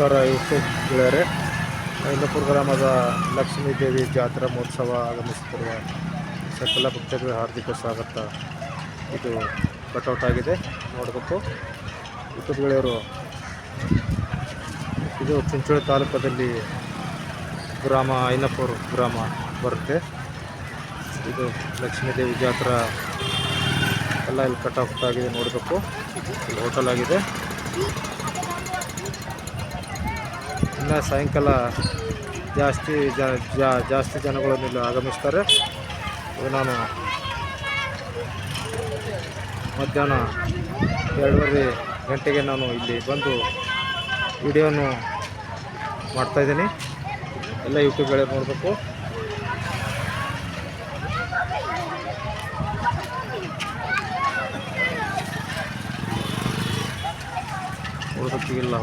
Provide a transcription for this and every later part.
ನಮಸ್ಕಾರ ಯೂಟ್ಯೂಬ್ ಗೆಳೆಯರೆ. ಗ್ರಾಮದ ಲಕ್ಷ್ಮೀ ದೇವಿ ಜಾತ್ರಾ ಮಹೋತ್ಸವ ಆಗಮಿಸುತ್ತಿರುವ ಸಕಲ ಭಕ್ತರಿಗೆ ಹಾರ್ದಿಕ ಸ್ವಾಗತ. ಇದು ಕಟೌಟ್ ಆಗಿದೆ, ನೋಡಬೇಕು. ಯೂಟ್ಯೂಬ್ ಗೆಳೆಯರು, ಇದು ಚಿಂಚೋಳಿ ತಾಲೂಕದಲ್ಲಿ ಗ್ರಾಮ, ಐನಪುರ ಗ್ರಾಮ ಬರುತ್ತೆ. ಇದು ಲಕ್ಷ್ಮೀ ದೇವಿ ಜಾತ್ರಾ. ಎಲ್ಲ ಇಲ್ಲಿ ಕಟೌಟ್ ಆಗಿದೆ, ನೋಡಬೇಕು. ಇಲ್ಲಿ ಹೋಟೆಲ್ ಆಗಿದೆ. ಇನ್ನು ಸಾಯಂಕಾಲ ಜಾಸ್ತಿ ಜಾಸ್ತಿ ಜನಗಳನ್ನು ಇಲ್ಲಿ ಆಗಮಿಸ್ತಾರೆ. ನಾನು ಮಧ್ಯಾಹ್ನ ಎರಡೂವರೆ ಗಂಟೆಗೆ ನಾನು ಇಲ್ಲಿ ಬಂದು ವಿಡಿಯೋನು ಮಾಡ್ತಾಯಿದ್ದೀನಿ ಎಲ್ಲ ಯೂಟ್ಯೂಬ್ಗಳೇ ನೋಡಬೇಕು.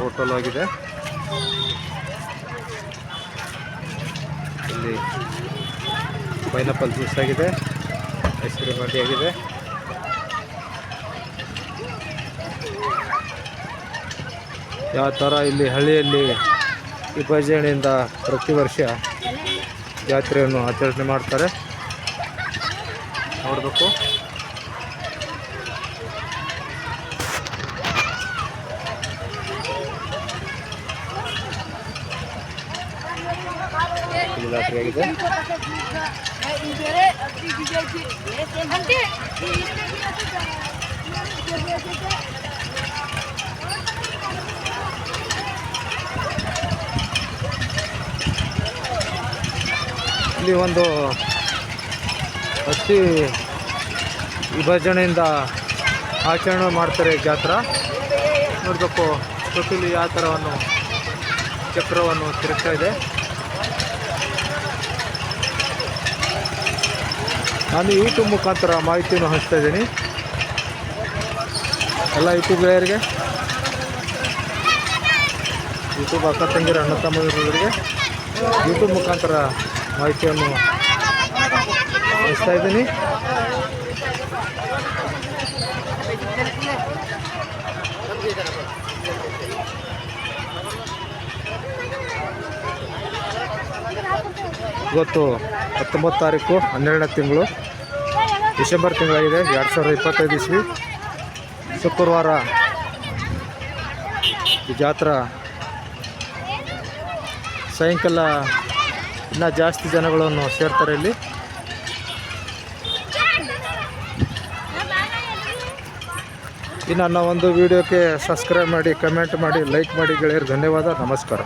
ಹೋಟೆಲ್ ಆಗಿದೆ. ಇಲ್ಲಿ ಪೈನಾಪಲ್ ಜ್ಯೂಸ್ ಆಗಿದೆ. ಐಸ್ ಕ್ರೀಮ್ ಅಡ್ಡಿ ಆಗಿದೆ. ಯಾವ ಥರ ಇಲ್ಲಿ ಹಳ್ಳಿಯಲ್ಲಿ ವಿಭಜನೆಯಿಂದ ಪ್ರತಿ ವರ್ಷ ಜಾತ್ರೆಯನ್ನು ಆಚರಣೆ ಮಾಡ್ತಾರೆ. ನೋಡಬೇಕು. ಇಲ್ಲಿ ಒಂದು ಅತಿ ವಿಭಜನೆಯಿಂದ ಆಚರಣೆ ಮಾಡ್ತಾರೆ ಜಾತ್ರ. ನೋಡಬೇಕು ತೊಟ್ಟಿಲಿ ಯಾವ ಥರವನ್ನು ಚಕ್ರವನ್ನು ತಿರುಗ್ತಾ ಇದೆ. ನಾನು ಯೂಟ್ಯೂಬ್ ಮುಖಾಂತರ ಮಾಹಿತಿಯನ್ನು ಹಂಚ್ತಾ ಇದ್ದೀನಿ. ಎಲ್ಲ ಯೂಟ್ಯೂಬ್ ಗೆಳೆಯರಿಗೆ ಯೂಟ್ಯೂಬ್ ಅಕ್ಕ ತಂಗಿರ ಅಣ್ಣ ತಮ್ಮಗಳಿಗೆ ಯೂಟ್ಯೂಬ್ ಮುಖಾಂತರ ಮಾಹಿತಿಯನ್ನು ಹಂಚ್ತಾ ಇದ್ದೀನಿ. ಇವತ್ತು ಹತ್ತೊಂಬತ್ತು ತಾರೀಕು ಹನ್ನೆರಡನೇ ತಿಂಗಳು ಡಿಸೆಂಬರ್ ತಿಂಗಳಾಗಿದೆ, ಎರಡು ಸಾವಿರದ ಇಪ್ಪತ್ತೈದು ಇಸ್ವಿ. ಶುಕ್ರವಾರ ಈ ಜಾತ್ರಾ ಸಾಯಂಕಾಲ ಇನ್ನೂ ಜಾಸ್ತಿ ಜನಗಳನ್ನು ಸೇರ್ತಾರೆ ಇಲ್ಲಿ. ಇನ್ನು ನನ್ನ ಒಂದು ವಿಡಿಯೋಕ್ಕೆ ಸಬ್ಸ್ಕ್ರೈಬ್ ಮಾಡಿ ಕಮೆಂಟ್ ಮಾಡಿ ಲೈಕ್ ಮಾಡಿ ಗೆಳೆಯರು, ಧನ್ಯವಾದ, ನಮಸ್ಕಾರ.